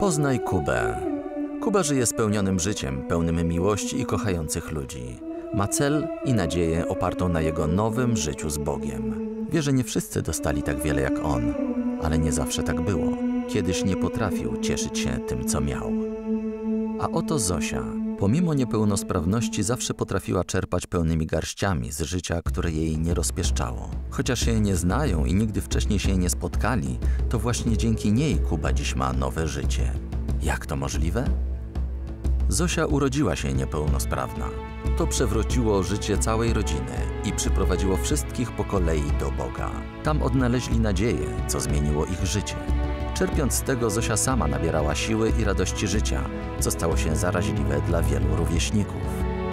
Poznaj Kubę. Kuba żyje spełnionym życiem, pełnym miłości i kochających ludzi. Ma cel i nadzieję opartą na jego nowym życiu z Bogiem. Wie, że nie wszyscy dostali tak wiele jak on, ale nie zawsze tak było. Kiedyś nie potrafił cieszyć się tym, co miał. A oto Zosia. Pomimo niepełnosprawności zawsze potrafiła czerpać pełnymi garściami z życia, które jej nie rozpieszczało. Chociaż się nie znają i nigdy wcześniej się nie spotkali, to właśnie dzięki niej Kuba dziś ma nowe życie. Jak to możliwe? Zosia urodziła się niepełnosprawna. To przewróciło życie całej rodziny i przyprowadziło wszystkich po kolei do Boga. Tam odnaleźli nadzieję, co zmieniło ich życie. Czerpiąc z tego, Zosia sama nabierała siły i radości życia, co stało się zaraźliwe dla wielu rówieśników.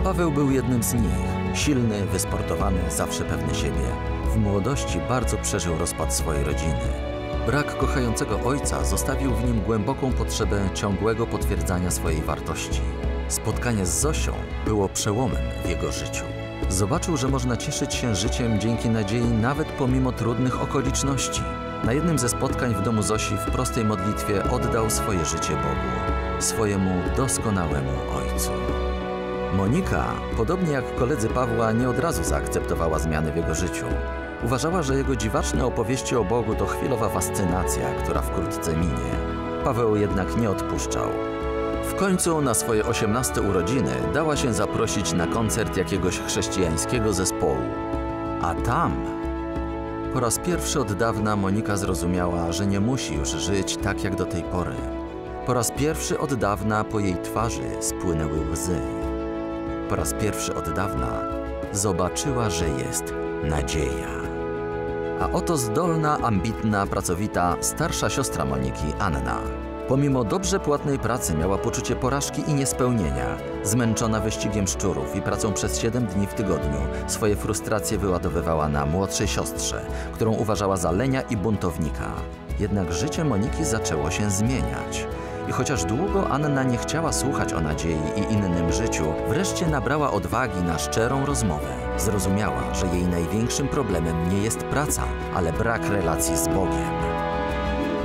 Paweł był jednym z nich. Silny, wysportowany, zawsze pewny siebie. W młodości bardzo przeżył rozpad swojej rodziny. Brak kochającego ojca zostawił w nim głęboką potrzebę ciągłego potwierdzania swojej wartości. Spotkanie z Zosią było przełomem w jego życiu. Zobaczył, że można cieszyć się życiem dzięki nadziei nawet pomimo trudnych okoliczności. Na jednym ze spotkań w domu Zosi w prostej modlitwie oddał swoje życie Bogu, swojemu doskonałemu Ojcu. Monika, podobnie jak koledzy Pawła, nie od razu zaakceptowała zmiany w jego życiu. Uważała, że jego dziwaczne opowieści o Bogu to chwilowa fascynacja, która wkrótce minie. Paweł jednak nie odpuszczał. W końcu na swoje 18 urodziny dała się zaprosić na koncert jakiegoś chrześcijańskiego zespołu. A tam po raz pierwszy od dawna Monika zrozumiała, że nie musi już żyć tak jak do tej pory. Po raz pierwszy od dawna po jej twarzy spłynęły łzy. Po raz pierwszy od dawna zobaczyła, że jest nadzieja. A oto zdolna, ambitna, pracowita, starsza siostra Moniki, Anna. Pomimo dobrze płatnej pracy miała poczucie porażki i niespełnienia. Zmęczona wyścigiem szczurów i pracą przez 7 dni w tygodniu, swoje frustracje wyładowywała na młodszej siostrze, którą uważała za lenia i buntownika. Jednak życie Moniki zaczęło się zmieniać. I chociaż długo Anna nie chciała słuchać o nadziei i innym życiu, wreszcie nabrała odwagi na szczerą rozmowę. Zrozumiała, że jej największym problemem nie jest praca, ale brak relacji z Bogiem.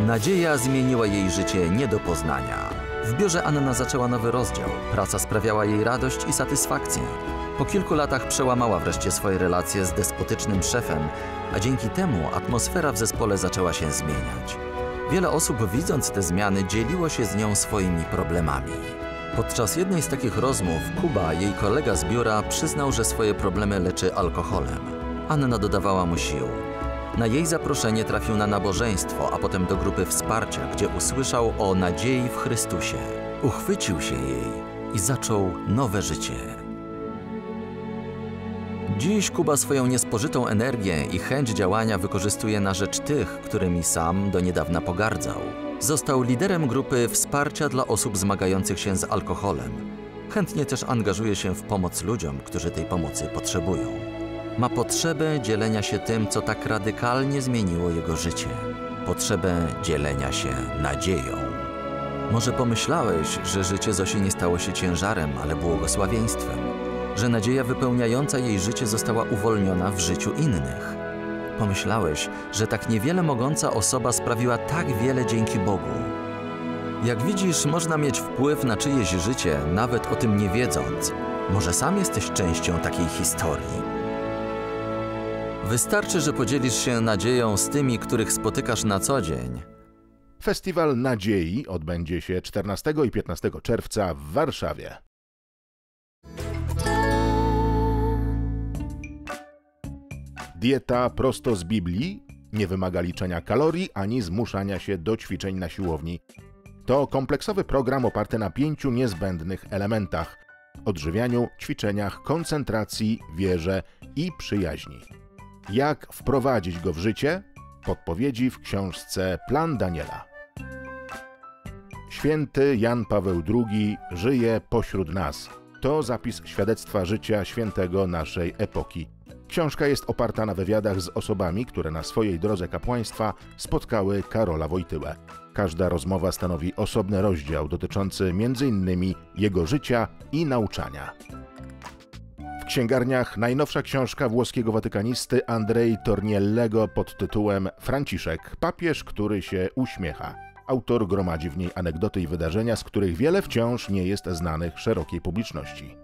Nadzieja zmieniła jej życie nie do poznania. W biurze Anna zaczęła nowy rozdział. Praca sprawiała jej radość i satysfakcję. Po kilku latach przełamała wreszcie swoje relacje z despotycznym szefem, a dzięki temu atmosfera w zespole zaczęła się zmieniać. Wiele osób, widząc te zmiany, dzieliło się z nią swoimi problemami. Podczas jednej z takich rozmów Kuba, jej kolega z biura, przyznał, że swoje problemy leczy alkoholem. Anna dodawała mu sił. Na jej zaproszenie trafił na nabożeństwo, a potem do grupy wsparcia, gdzie usłyszał o nadziei w Chrystusie. Uchwycił się jej i zaczął nowe życie. Dziś Kuba swoją niespożytą energię i chęć działania wykorzystuje na rzecz tych, którymi sam do niedawna pogardzał. Został liderem grupy wsparcia dla osób zmagających się z alkoholem. Chętnie też angażuje się w pomoc ludziom, którzy tej pomocy potrzebują. Ma potrzebę dzielenia się tym, co tak radykalnie zmieniło jego życie. Potrzebę dzielenia się nadzieją. Może pomyślałeś, że życie Zosi nie stało się ciężarem, ale błogosławieństwem. Że nadzieja wypełniająca jej życie została uwolniona w życiu innych. Pomyślałeś, że tak niewiele mogąca osoba sprawiła tak wiele dzięki Bogu. Jak widzisz, można mieć wpływ na czyjeś życie, nawet o tym nie wiedząc. Może sam jesteś częścią takiej historii. Wystarczy, że podzielisz się nadzieją z tymi, których spotykasz na co dzień. Festiwal Nadziei odbędzie się 14 i 15 czerwca w Warszawie. Dieta prosto z Biblii nie wymaga liczenia kalorii ani zmuszania się do ćwiczeń na siłowni. To kompleksowy program oparty na pięciu niezbędnych elementach: odżywianiu, ćwiczeniach, koncentracji, wierze i przyjaźni. Jak wprowadzić go w życie? Podpowiedzi w książce Plan Daniela. Święty Jan Paweł II żyje pośród nas. To zapis świadectwa życia świętego naszej epoki. Książka jest oparta na wywiadach z osobami, które na swojej drodze kapłaństwa spotkały Karola Wojtyłę. Każda rozmowa stanowi osobny rozdział dotyczący m.in. jego życia i nauczania. W księgarniach najnowsza książka włoskiego watykanisty Andrei Torniellego pod tytułem Franciszek, papież, który się uśmiecha. Autor gromadzi w niej anegdoty i wydarzenia, z których wiele wciąż nie jest znanych szerokiej publiczności.